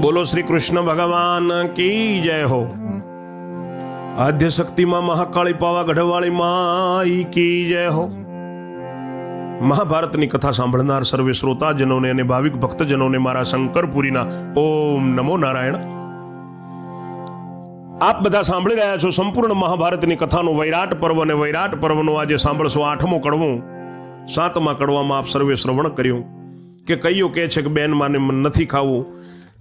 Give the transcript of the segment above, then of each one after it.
બોલો શ્રી કૃષ્ણ ભગવાન કી જય હો. આદ્ય શક્તિમાં મહાકાળી પાવા ગઢવાળી માઈ કી જય હો. મહાભારતની કથા સાંભળનાર સર્વે શ્રોતાજનોને અને ભાવિક ભક્તજનોને મારા શંકરપુરીના ઓમ નમો નારાયણ. આપ બધા સાંભળી રહ્યા છો સંપૂર્ણ મહાભારતની કથાનું વૈરાટ પર્વ અને વૈરાટ પર્વનું આજે સાંભળશો આઠમો કડવું. સાતમા કડવામાં આપ સર્વે શ્રવણ કર્યું કે કયો કહે છે કે બેન મન નથી ખાવું.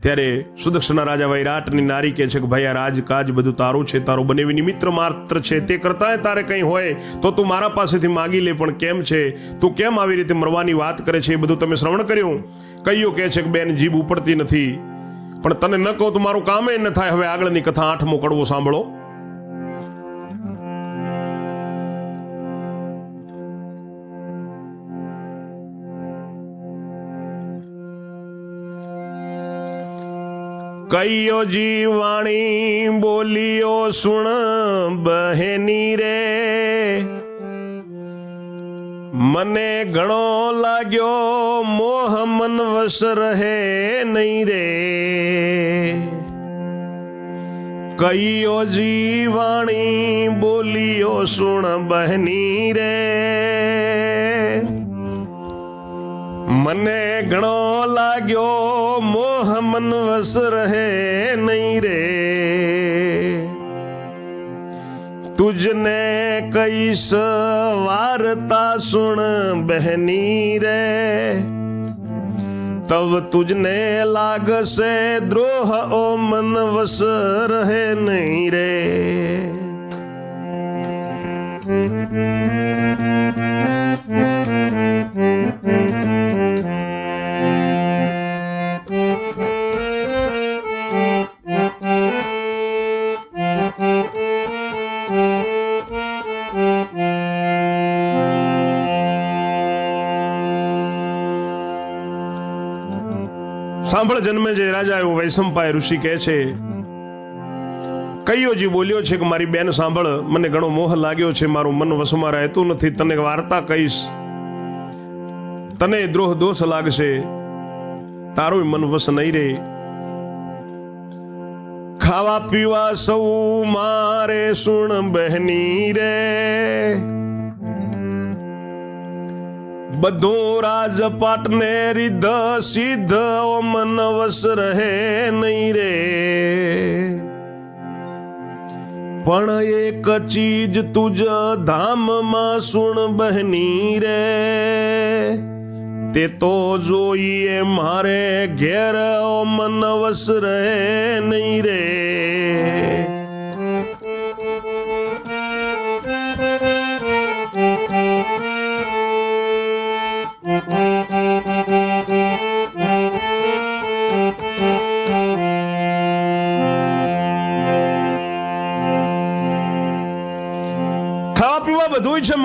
ત્યારે સુદક્ષના રાજા વૈરાટની નારી કહે છે કે ભાઈ, આ રાજકાજ બધું તારું છે, તારું બનેવી મિત્ર માત્ર છે. તે કરતાંય તારે કંઈ હોય તો તું મારા પાસેથી માગી લે, પણ કેમ છે? તું કેમ આવી રીતે મરવાની વાત કરે છે? એ બધું તમે શ્રવણ કર્યું? કઈઓ કહે છે કે, બેન, જીભ ઉપડતી નથી. પણ તને ન કહું તો મારું કામે ન થાય. હવે આગળની કથા આઠમો કડવો સાંભળો. કઈયો જીવાણી બોલ્યો સુણ બહેની રે? મને ઘણો લાગ્યો મોહ મન વશ રહે નહીં રે. કૈયો જીવાણી બોલિયો સુણ બહેની રે? મને ઘણો લાગ્યો, મોહ મનવસ રહે નહીં રે. તુજને કઈશ વાર્તા સુણ બહેની રે. તવ તુજને લાગશે દ્રોહ ઓ મન વસ રહે નહીં રે. સાંભળ જન્મે જે રાજા એવું વૈશંપાય ઋષિ કહે છે કઈયો જી બોલ્યો છે કે મારી બેન સાંભળ, મને ઘણો મોહ લાગ્યો છે, મારું મન વસમાં રહેતું નથી, તને વાર્તા કહીશ. તને દ્રોહ દોષ લાગશે તારું મન વસ નહીં રે. ખાવા પીવા સૌ મારે સુણ બહેની રે. બધું રાજપાટ ને રીધ સિદ્ધ ઓ મન વસ રહે નહીં રે. પણ એક ચીજ તુજ ધામમાં સુણ બહેની રે. તે તો જોઈએ મારે ઘેર ઓ મન વસ રહે નહીં રે.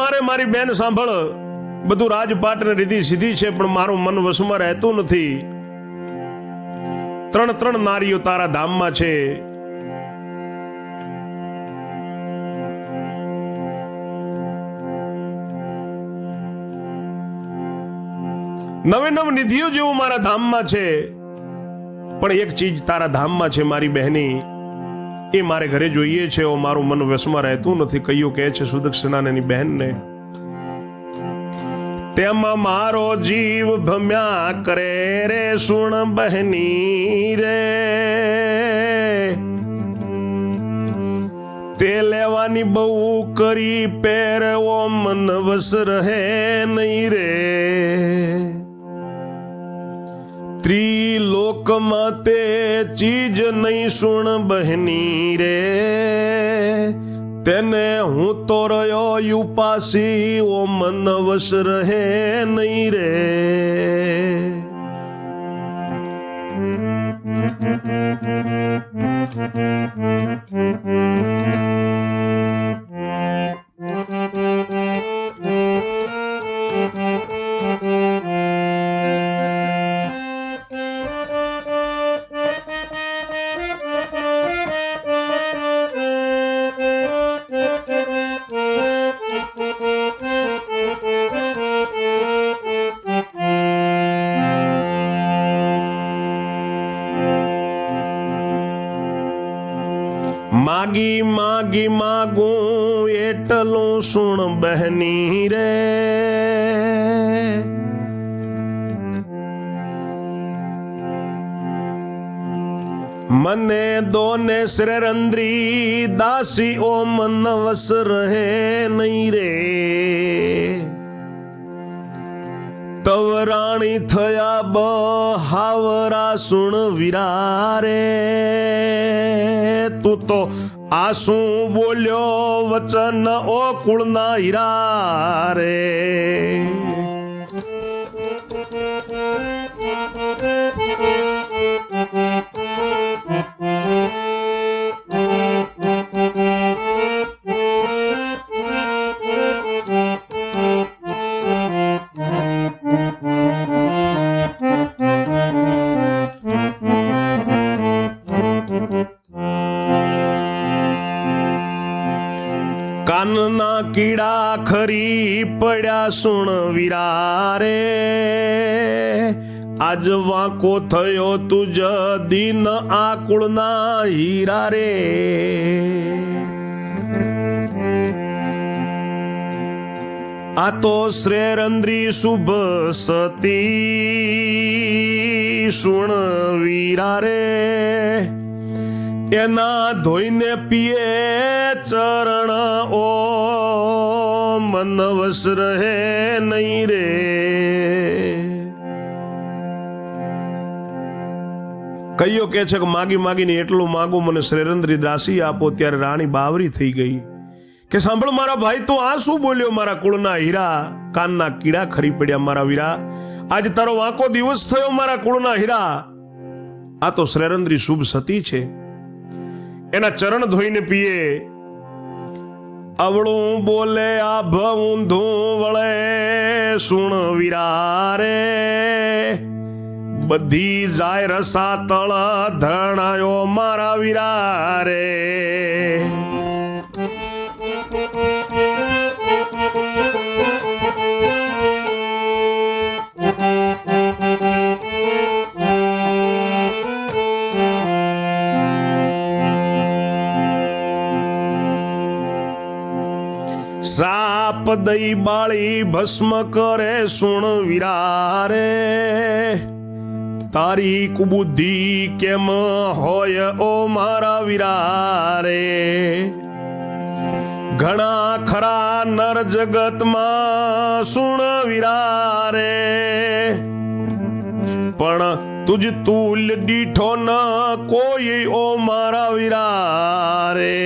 મારે મારી બેન સાંભળ. બધું રાજપાટ ને રીધી સીધી છે, પણ મારું મન વસમાં રહેતું નથી. ત્રણ ત્રણ નારીઓ તારા ધામમાં છે. નવે નવ નિધિઓ જેવું મારા ધામમાં છે. પણ એક ચીજ તારા ધામમાં છે, મારી બહેની. એ મારે ઘરે જોઈએ છે, ઓ મારું મન વશમાં રહેતું નથી. કહ્યું કહે છે સુદક્ષિણાની બહેનને. તેમાં મારો જીવ ભમ્યા કરે રે સુણ બહેની રે. તે લેવાની બહુ કરી પેર ઓ મન વસ રહે નહીં રે. માં તે ચીજ નહીં સુણ બહેની રે તેને હું તો રહ્યો યુપાસી, ઓ મન વશ રહે નહીં રે માગી માગી માગું એટલું સુણ બહેની રે મને દોને શ્રેરંદ્રી દાસી ઓ મન વસ રહે નહીં રે તવ રાણી થયા બહાવરા સુણ વિરારે. તું તો આસુ બોલ્યો વચન ઓ કુળના હીરા રે કાનના કીડા ખરી પડ્યા સુણ વિરારે. આજ વાંકો થયો તુજ દિન આકુળના હીરા રે આ તો શ્રેરંદ્રી શુભ સતી સુણ વીરા રે એના ધોઈને પીએ ચરણ ઓ મનવસ રહે નહીં રે. કયો કે છે કે માગી માગીને એટલું માગું મને શ્રેરંદ્રી દાસી આપો, ત્યારે રાણી બાવરી થઈ ગઈ. કે સાંભળ મારા ભાઈ, તું આ શું બોલ્યો? મારા કુળના હીરા કાનના કીડા ખરી પડ્યા મારા વીરા. આજ તારો વાંકો દિવસ થયો મારા કુળના હીરા. આ તો શ્રેરંદ્રી શુભ સતી છે. એના ચરણ ધોઈને પીએ અવળું બોલે આ ભઊંધું વળે સુણ વિરારે. બધી જાય રસા તળ ધણાયો મારા વિરારે. સાપ દઈ બાળી ભસ્મ કરે સુણ વિરારે. તારી કુબુદ્ધિ કેમ હોય ઓ મારા વિરારે? ઘણા ખરા નર જગતમાં સુણ વિરારે. પણ તુજ તુલ દીઠો ન કોઈ ઓ મારા વિરારે.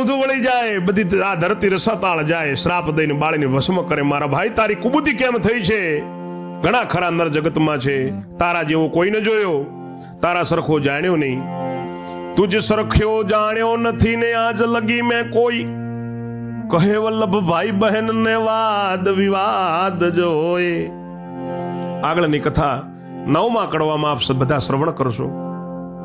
ઊંધું વળી જાય, બધી આ ધરતી રસાતાળ જાય, શ્રાપ દઈને બાળીને ભસ્મ કરે. મારા ભાઈ, તારી કુબુદ્ધિ કેમ થઈ છે? ઘણા ખરા નર જગતમાં છે. તારા જેવો કોઈ ન જોયો. તારા સરખો જાણ્યો નહીં. તુજ સરખ્યો જાણ્યો નથી ને આજ લગી મેં કોઈ. કહે વલ્લભ ભાઈ બહેન ને વાદ વિવાદ જોય. આગળની કથા નવમાં કડવામાં આપ બધા શ્રવણ કરશો.